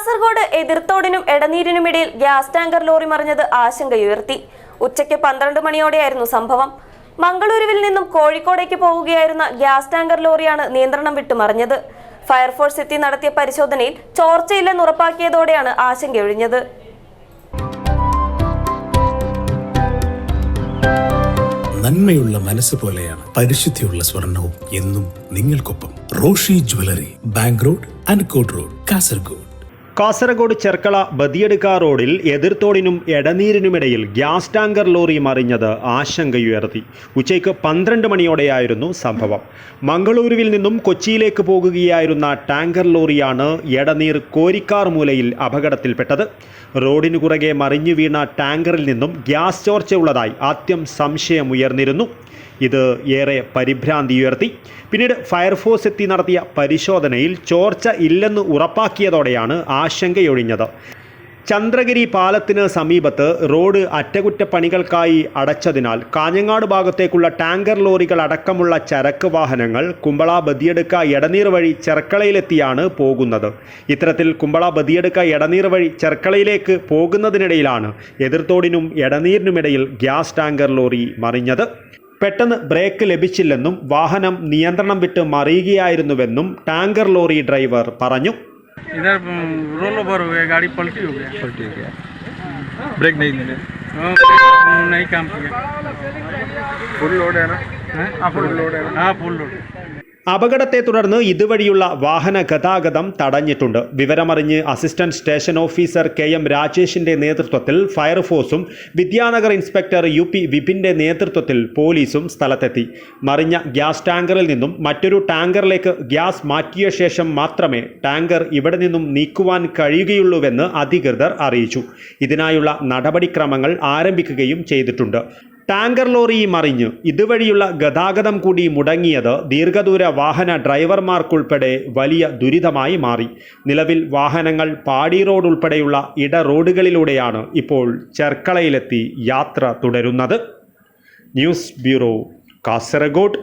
കാസർഗോഡ് എതിർത്തോടിനും എടനീരിനുമിടയിൽ gas tanker lorry മറിഞ്ഞത് ആശങ്കയുയർത്തി. ഉച്ചയ്ക്ക് പന്ത്രണ്ട് മണിയോടെയായിരുന്നു സംഭവം. മംഗളൂരുവിൽ നിന്നും കോഴിക്കോടേക്ക് പോവുകയായിരുന്ന ഗ്യാസ് ടാങ്കർ ലോറിയാണ് നിയന്ത്രണം വിട്ടു മറിഞ്ഞത്. ഫയർഫോഴ്സ് എത്തി നടത്തിയ പരിശോധനയിൽ ചോർച്ചയില്ലെന്ന് ഉറപ്പാക്കിയതോടെയാണ് ആശങ്കയൊഴിഞ്ഞത് നന്മയുള്ള മനസ്സ് പോലെയാണ് പരിശുദ്ധിയുള്ള സ്വർണവും എന്നും നിങ്ങൾക്കൊപ്പം Roshi jewellery bank road Ankott road Kasaragod. Kasaragod Cherkala Badiyadka റോഡിൽ എതിർത്തോടിനും എടനീരിനുമിടയിൽ ഗ്യാസ് ടാങ്കർ ലോറി മറിഞ്ഞത് ആശങ്കയുയർത്തി. ഉച്ചയ്ക്ക് പന്ത്രണ്ട് മണിയോടെയായിരുന്നു സംഭവം. മംഗളൂരുവിൽ നിന്നും കൊച്ചിയിലേക്ക് പോകുകയായിരുന്ന ടാങ്കർ ലോറിയാണ് എടനീർ കോരിക്കാർ മൂലയിൽ അപകടത്തിൽപ്പെട്ടത്. റോഡിനു കുറകെ മറിഞ്ഞു വീണ ടാങ്കറിൽ നിന്നും ഗ്യാസ് ചോർച്ച ചോർച്ചയുള്ളതായി ആദ്യം സംശയമുയർന്നിരുന്നു. ഇത് ഏറെ പരിഭ്രാന്തി ഉയർത്തി. പിന്നീട് ഫയർഫോഴ്സ് എത്തി നടത്തിയ പരിശോധനയിൽ ചോർച്ച ഇല്ലെന്ന് ഉറപ്പാക്കിയതോടെയാണ് ആശങ്കയൊഴിഞ്ഞത്. ചന്ദ്രഗിരി പാലത്തിന് സമീപത്ത് റോഡ് അറ്റകുറ്റപ്പണികൾക്കായി അടച്ചതിനാൽ കാഞ്ഞങ്ങാട് ഭാഗത്തേക്കുള്ള ടാങ്കർ ലോറികൾ അടക്കമുള്ള ചരക്ക് വാഹനങ്ങൾ കുമ്പള ബദിയെടുക്ക എടനീർ വഴി ചെർക്കളയിലെത്തിയാണ് പോകുന്നത്. ഇത്തരത്തിൽ കുമ്പള ബദിയെടുക്ക എടനീർ വഴി ചെർക്കളയിലേക്ക് പോകുന്നതിനിടയിലാണ് എതിർത്തോടിനും എടനീരിനുമിടയിൽ ഗ്യാസ് ടാങ്കർ ലോറി മറിഞ്ഞത്. പെട്ടെന്ന് ബ്രേക്ക് ലഭിച്ചില്ലെന്നും വാഹനം നിയന്ത്രണം വിട്ട് മറിയുകയായിരുന്നുവെന്നും ടാങ്കർ ലോറി ഡ്രൈവർ പറഞ്ഞു इधर रोल ओवर हो गया गाड़ी पलटी हो गया पलटी हो गया ब्रेक नहीं मिले हाँ, नहीं काम किया फुल लोड है ना हाँ फुल लोड है हाँ फुल लोड അപകടത്തെ തുടർന്ന് ഇതുവഴിയുള്ള വാഹന ഗതാഗതം തടഞ്ഞിട്ടുണ്ട്. വിവരമറിഞ്ഞ് assistant station officer K M രാജേഷിന്റെ നേതൃത്വത്തിൽ ഫയർഫോഴ്സും വിദ്യാനഗർ ഇൻസ്പെക്ടർ യു പി വിപിന്റെ നേതൃത്വത്തിൽ പോലീസും സ്ഥലത്തെത്തി. മറിഞ്ഞ ഗ്യാസ് ടാങ്കറിൽ നിന്നും മറ്റൊരു ടാങ്കറിലേക്ക് ഗ്യാസ് മാറ്റിയ ശേഷം മാത്രമേ ടാങ്കർ ഇവിടെ നിന്നും നീക്കുവാൻ കഴിയുകയുള്ളൂവെന്ന് അധികൃതർ അറിയിച്ചു. ഇതിനായുള്ള നടപടിക്രമങ്ങൾ ആരംഭിക്കുകയും ചെയ്തിട്ടുണ്ട്. ടാങ്കർ ലോറി മറിഞ്ഞു ഇതുവഴിയുള്ള ഗതാഗതം കൂടി മുടങ്ങിയത് ദീർഘദൂര വാഹന ഡ്രൈവർമാർക്കുൾപ്പെടെ വലിയ ദുരിതമായി മാറി. നിലവിൽ വാഹനങ്ങൾ പാടി റോഡ് ഉൾപ്പെടെയുള്ള ഇട റോഡുകളിലൂടെയാണ് ഇപ്പോൾ ചെർക്കളയിലെത്തി യാത്ര തുടരുന്നത്. News bureau Kasaragod.